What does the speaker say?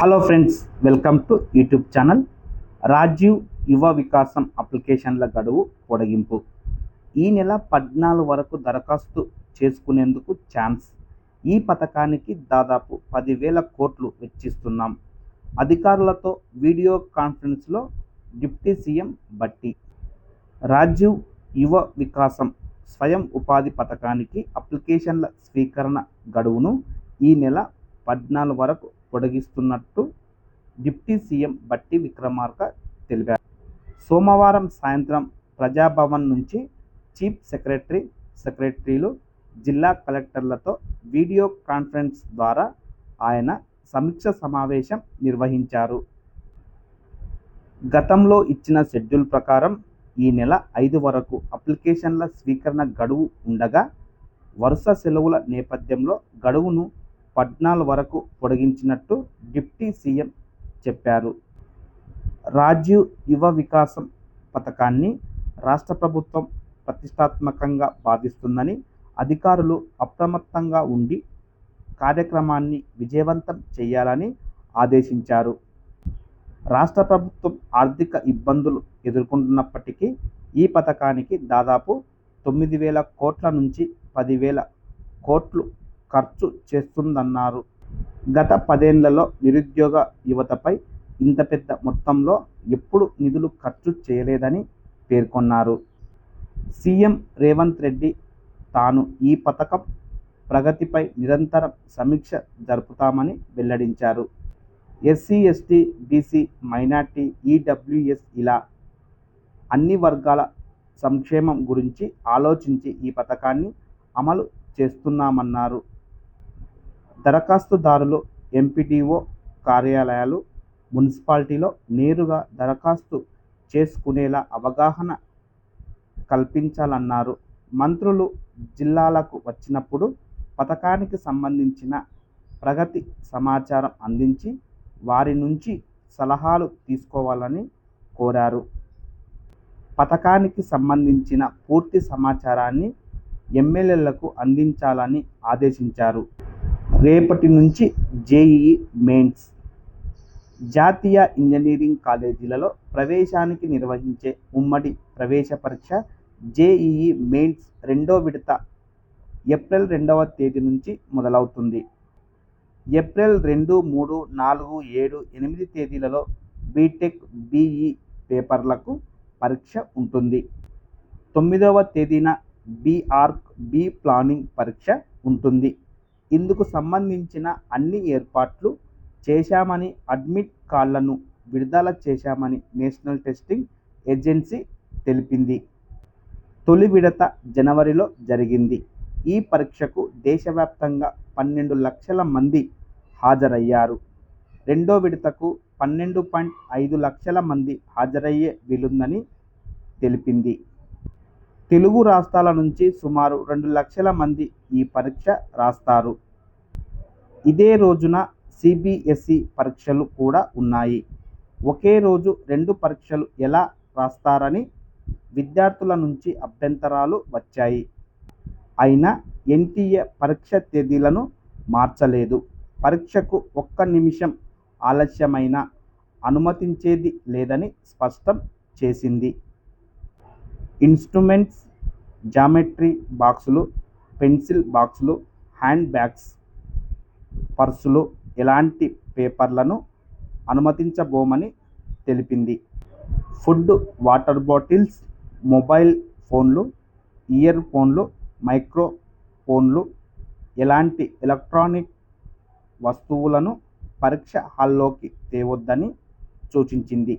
Hello friends welcome to YouTube channel Rajiv Yuva Vikasam అప్లికేషన్ల గడువు పొడిగింపు. ఈ నెల పద్నాలుగు వరకు దరఖాస్తు చేసుకునేందుకు ఛాన్స్ ఈ పథకానికి దాదాపు పదివేల కోట్లు వెచ్చిస్తున్నాం. అధికారులతో వీడియో కాన్ఫరెన్స్లో డిప్యూటీ సీఎం బట్టి రాజీవ్ యువ వికాసం స్వయం ఉపాధి పథకానికి అప్లికేషన్ల స్వీకరణ గడువును ఈ నెల పద్నాలుగు వరకు పొడిగిస్తున్నట్టు డిప్యూటీ సీఎం బట్టి విక్రమార్క తెలిపారు. సోమవారం సాయంత్రం ప్రజాభవన్ నుంచి చీఫ్ సెక్రటరీ సెక్రటరీలు జిల్లా కలెక్టర్లతో వీడియో కాన్ఫరెన్స్ ద్వారా ఆయన సమీక్ష సమావేశం నిర్వహించారు. గతంలో ఇచ్చిన షెడ్యూల్ ప్రకారం ఈ నెల ఐదు వరకు అప్లికేషన్ల స్వీకరణ గడువు ఉండగా వరుస సెలవుల నేపథ్యంలో గడువును పద్నాలుగు వరకు పొడిగించినట్టు డిప్టీ సీఎం చెప్పారు. రాజీవ్ యువ వికాసం పథకాన్ని రాష్ట్ర ప్రభుత్వం ప్రతిష్టాత్మకంగా భావిస్తుందని అధికారులు అప్రమత్తంగా ఉండి కార్యక్రమాన్ని విజయవంతం చేయాలని ఆదేశించారు. రాష్ట్ర ప్రభుత్వం ఆర్థిక ఇబ్బందులు ఎదుర్కొంటున్నప్పటికీ ఈ పథకానికి దాదాపు తొమ్మిది వేల కోట్ల నుంచి పదివేల కోట్లు ఖర్చు చేస్తుందన్నారు. గత పదేళ్ళలో నిరుద్యోగ యువతపై ఇంత పెద్ద మొత్తంలో ఎప్పుడు నిధులు ఖర్చు చేయలేదని పేర్కొన్నారు. సీఎం రేవంత్ రెడ్డి తాను ఈ పథకం ప్రగతిపై నిరంతరం సమీక్ష జరుపుతామని వెల్లడించారు. SC ST BC minority EWS ఇలా అన్ని వర్గాల సంక్షేమం గురించి ఆలోచించి ఈ పథకాన్ని అమలు చేస్తున్నామన్నారు. దరఖాస్తుదారులు ఎంపీడీఓ కార్యాలయాలు మున్సిపాలిటీలో నేరుగా దరఖాస్తు చేసుకునేలా అవగాహన కల్పించాలన్నారు. మంత్రులు జిల్లాలకు వచ్చినప్పుడు పథకానికి సంబంధించిన ప్రగతి సమాచారం అందించి వారి నుంచి సలహాలు తీసుకోవాలని కోరారు. పథకానికి సంబంధించిన పూర్తి సమాచారాన్ని ఎమ్మెల్యేలకు అందించాలని ఆదేశించారు. రేపటి నుంచి జేఈఈ మెయిన్స్ జాతీయ ఇంజనీరింగ్ కాలేజీలలో ప్రవేశానికి నిర్వహించే ఉమ్మడి ప్రవేశ పరీక్ష జేఈఈ మెయిన్స్ రెండో విడత ఏప్రిల్ రెండవ తేదీ నుంచి మొదలవుతుంది. ఏప్రిల్ రెండు మూడు నాలుగు ఏడు ఎనిమిది తేదీలలో బీటెక్ బీఈ పేపర్లకు పరీక్ష ఉంటుంది. తొమ్మిదవ తేదీన బీఆర్క్ బీ ప్లానింగ్ పరీక్ష ఉంటుంది. ఇందుకు సంబంధించిన అన్ని ఏర్పాట్లు చేశామని అడ్మిట్ కార్డులను విడుదల చేశామని నేషనల్ టెస్టింగ్ ఏజెన్సీ తెలిపింది. తొలి విడత జనవరిలో జరిగింది. ఈ పరీక్షకు దేశవ్యాప్తంగా పన్నెండు లక్షల మంది హాజరయ్యారు. రెండో విడతకు పన్నెండు పాయింట్ ఐదు లక్షల మంది హాజరయ్యే వీలుందని తెలిపింది. తెలుగు రాష్ట్రాల నుంచి సుమారు రెండు లక్షల మంది ఈ పరీక్ష రాస్తారు. ఇదే రోజున సిబిఎస్ఈ పరీక్షలు కూడా ఉన్నాయి. ఒకే రోజు రెండు పరీక్షలు ఎలా రాస్తారని విద్యార్థుల నుంచి అభ్యంతరాలు వచ్చాయి. అయినా ఎన్టీఏ పరీక్ష తేదీలను మార్చలేదు. పరీక్షకు ఒక్క నిమిషం ఆలస్యమైన అనుమతించేది లేదని స్పష్టం చేసింది. ఇన్స్ట్రుమెంట్స్ జామెట్రీ బాక్సులు పెన్సిల్ బాక్సులు హ్యాండ్ బ్యాగ్స్ పర్సులు ఎలాంటి పేపర్లను అనుమతించబోమని తెలిపింది. ఫుడ్ వాటర్ బాటిల్స్ మొబైల్ ఫోన్లు ఇయర్ ఫోన్లు మైక్రో ఫోన్లు ఎలాంటి ఎలక్ట్రానిక్ వస్తువులను పరీక్ష హాల్లోకి తేవద్దని సూచించింది.